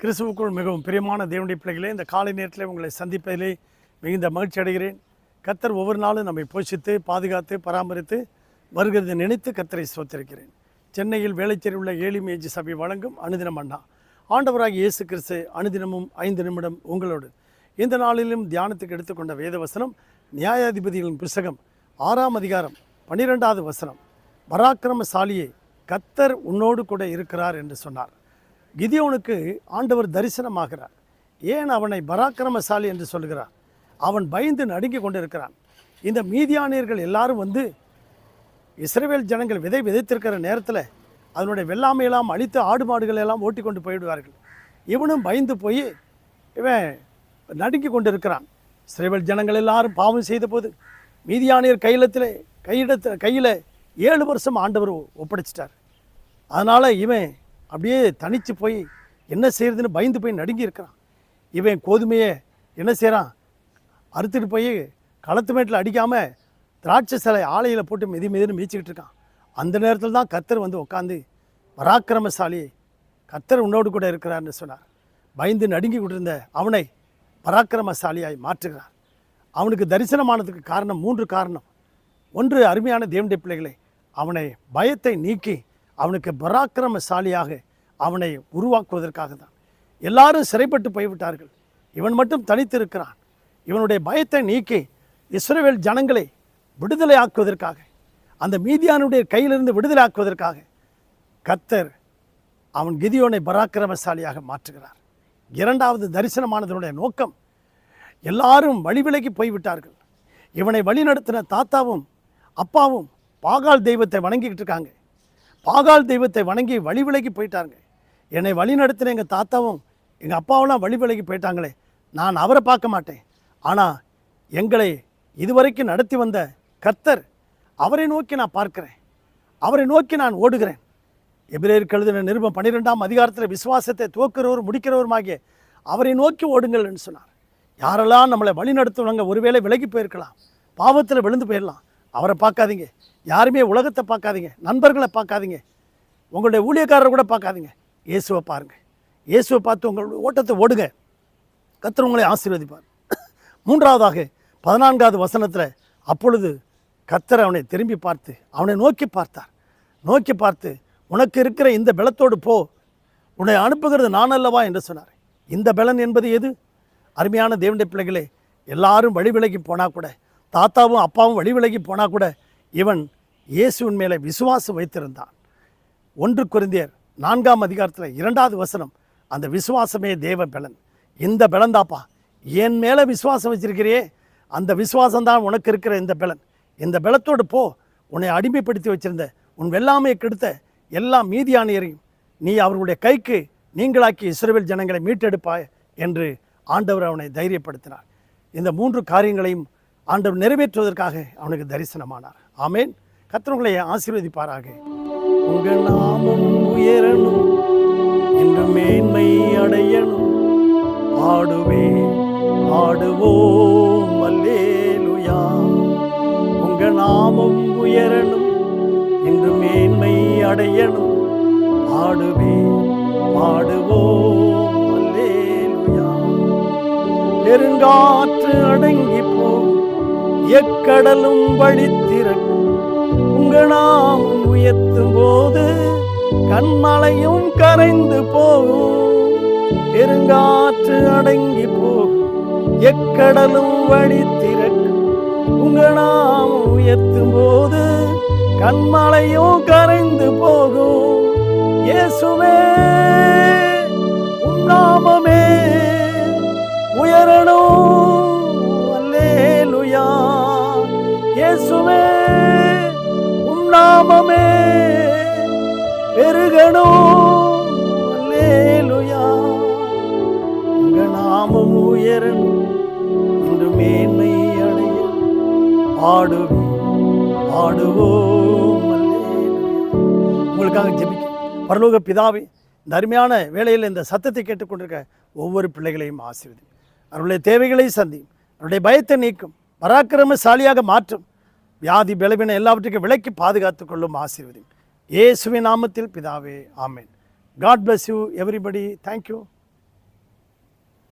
கிறிஸ்துவுக்குள் மிகவும் பிரியமான தேவனுடைய பிள்ளைகளே இந்த காலை நேரத்தில் உங்களை சந்திப்பதிலே மிகுந்த மகிழ்ச்சி அடைகிறேன். கத்தர் ஒவ்வொரு நாளும் நம்மை போஷித்து பாதுகாத்து பராமரித்து வருகிறது நினைத்து கத்தரை சோத்திருக்கிறேன் சென்னையில் வேலைச்சேரி உள்ள ஏழிமேஜி சபை வழங்கும் அனுதினம் அண்ணா. ஆண்டவராகி இயேசு கிறிஸ்து அனுதினமும் ஐந்து நிமிடம் உங்களோடு. இந்த நாளிலும் தியானத்துக்கு எடுத்துக்கொண்ட வேத வசனம் நியாயாதிபதிகளின் புஸ்தகம் ஆறாம் அதிகாரம் பன்னிரெண்டாவது வசனம். பராக்கிரமசாலியே கத்தர் உன்னோடு கூட இருக்கிறார் என்று சொன்னார். கிதியோனுக்கு ஆண்டவர் தரிசனமாகிறார். ஏன் அவனை பராக்கிரமசாலி என்று சொல்கிறார் அவன் பயந்து நடுங்கி கொண்டிருக்கிறான். இந்த மீதியானியர்கள் எல்லாரும் வந்து இஸ்ரேவேல் ஜனங்கள் விதை விதைத்திருக்கிற நேரத்தில் அதனுடைய வெள்ளாமையெல்லாம் அழித்து ஆடு மாடுகளை எல்லாம் ஓட்டி கொண்டு போயிடுவார்கள். இவனும் பயந்து போய் இவன் நடுங்கி கொண்டிருக்கிறான். இஸ்ரேவேல் ஜனங்கள் எல்லாரும் பாவம் செய்த போது மீதியானியர் கையிலத்தில் கையிடத்தில் கையில் ஏழு வருஷம் ஆண்டவர் ஒப்படைச்சிட்டார். அதனால் இவன் அப்படியே தனித்து போய் என்ன செய்கிறதுன்னு பயந்து போய் நடுங்கி இருக்கிறான். இவன் கோதுமையை என்ன செய்கிறான் அறுத்துட்டு போய் களத்து மேட்டில் அடிக்காமல் திராட்சை சிலை ஆலையில் போட்டு மிதி மிதின்னு மீச்சிக்கிட்டு இருக்கான். அந்த நேரத்தில் தான் கத்தர் வந்து உட்காந்து பராக்கிரமசாலி கத்தர் உன்னோடு கூட இருக்கிறார்னு சொன்னார். பயந்து நடுங்கி கொண்டிருந்த அவனை பராக்கிரமசாலியாய் மாற்றுகிறார். அவனுக்கு தரிசனமானதுக்கு காரணம் மூன்று காரணம். ஒன்று அருமையான தேவனுடைய பிள்ளைகளை அவனை பயத்தை நீக்கி அவனுக்கு பராக்கிரமசாலியாக அவனை உருவாக்குவதற்காக தான். எல்லாரும் சிறைப்பட்டு போய்விட்டார்கள். இவன் மட்டும் தனித்திருக்கிறான். இவனுடைய பயத்தை நீக்கி இஸ்ரேவேல் ஜனங்களை விடுதலை ஆக்குவதற்காக அந்த மீதியானுடைய கையிலிருந்து விடுதலை ஆக்குவதற்காக கத்தர் அவன் கிதியோனை பராக்கிரமசாலியாக மாற்றுகிறார். இரண்டாவது தரிசனமானதனுடைய நோக்கம் எல்லாரும் வழிவிலகி போய்விட்டார்கள். இவனை வழிநடத்தின தாத்தாவும் அப்பாவும் பாகால் தெய்வத்தை வணங்கிக்கிட்டு இருக்காங்க. பாகால் தெய்வத்தை வணங்கி வழி விலகி போயிட்டாங்க என்னை வழி நடத்தின எங்கள் தாத்தாவும் எங்கள் அப்பாவெல்லாம் வழி விலகி போயிட்டாங்களே. நான் அவரை பார்க்க மாட்டேன். ஆனால் எங்களை இதுவரைக்கும் நடத்தி வந்த கர்த்தர் அவரை நோக்கி நான் பார்க்கிறேன். அவரை நோக்கி நான் ஓடுகிறேன். எபிரேர் கழுதின நிருபம் பன்னிரெண்டாம் அதிகாரத்தில் விசுவாசத்தை துவக்கிறவர் முடிக்கிறவருமாகிய அவரை நோக்கி ஓடுங்கள்னு சொன்னார். யாரெல்லாம் நம்மளை வழி நடத்துவாங்க ஒருவேளை விலகி போயிருக்கலாம். பாவத்தில் விழுந்து போயிடலாம் அவரை பார்க்காதீங்க. யாருமே உலகத்தை பார்க்காதீங்க. நண்பர்களை பார்க்காதீங்க. உங்களுடைய ஊழியக்காரரை கூட பார்க்காதீங்க. இயேசுவை பாருங்கள். இயேசுவை பார்த்து உங்களுடைய ஓட்டத்தை ஓடுங்க. கர்த்தர் உங்களை ஆசீர்வதிப்பார். மூன்றாவதாக பதினான்காவது வசனத்தில் அப்பொழுது கத்தர் அவனை திரும்பி பார்த்து அவனை நோக்கி பார்த்தார். நோக்கி பார்த்து உனக்கு இருக்கிற இந்த பலத்தோடு போ. உன்னை அனுப்புகிறது நான் அல்லவா? என்று சொன்னார். இந்த பலன் என்பது எது? அருமையான தேவனுடைய பிள்ளைகளே எல்லாரும் வழி விலகி போனால் கூட தாத்தாவும் அப்பாவும் வழி விலகி போனால் கூட இவன் இயேசுவின் மேலே விசுவாசம் வைத்திருந்தான். ஒன்று குருந்தியர் நான்காம் அதிகாரத்தில் இரண்டாவது வசனம் அந்த விசுவாசமே தேவ பலன். இந்த பலன்தாப்பா. என் மேலே விசுவாசம் வச்சிருக்கிறியே அந்த விசுவாசம் தான் உனக்கு இருக்கிற இந்த பலன். இந்த பலத்தோடு போ உன்னை அடிமைப்படுத்தி வச்சிருந்த உன் வெள்ளாமையை கெடுத்த எல்லா மீதியானியரையும் நீ அவர்களுடைய கைக்கு நீங்களாக்கி இஸ்ரேல் ஜனங்களை மீட்டெடுப்பாய் என்று ஆண்டவர் அவனை தைரியப்படுத்தினார். இந்த மூன்று காரியங்களையும் ஆண்டவர் நிறைவேற்றுவதற்காக அவனுக்கு தரிசனமானார். ஆமேன். கத்திரங்களை ஆசீர்வதிப்பாராக. உங்கள் நாமம் உயரணும் என்று மேன்மை அடையணும். ஆடுவே ஆடுவோம் அல்லேலுயா. உங்க நாமம் உயரணும் என்று மேன்மை அடையணும். பாடுவே ஆடுவோம் அல்லேலுயா. பெருங்காற்று அடங்கி எக்கடலும் வழித்திறக்கும் உங்க நாமம் உயர்த்தும் போது கண்மலையும் கரைந்து போகும். பெருங்காற்று அடங்கி போகும். எக்கடலும் வழித்திறக்கும் உங்க நாமம் உயர்த்தும் போது கண்மலையும் கரைந்து போகும். இயேசுவே. பெருகணும் உங்க நாமம் உயரணும். இன்று மேன்மை அடைய பாடுவி ஆடுவோம் உங்களுக்காக ஜெபிக்க பரலோக பிதாவே இந்த அருமையான வேளையில் இந்த சத்தத்தை கேட்டுக்கொண்டிருக்க ஒவ்வொரு பிள்ளைகளையும் ஆசிர்வதி அவருடைய தேவைகளை சந்தி அவருடைய பயத்தை நீக்கும். பராக்கிரமசாலியாக மாற்றும். வியாதி பலவீன எல்லாவற்றுக்கும் விலக்கி பாதுகாத்துக் கொள்ளும் ஆசீர்வதி இயேசுவின் நாமத்தில் பிதாவே ஆமேன். God bless you everybody thank you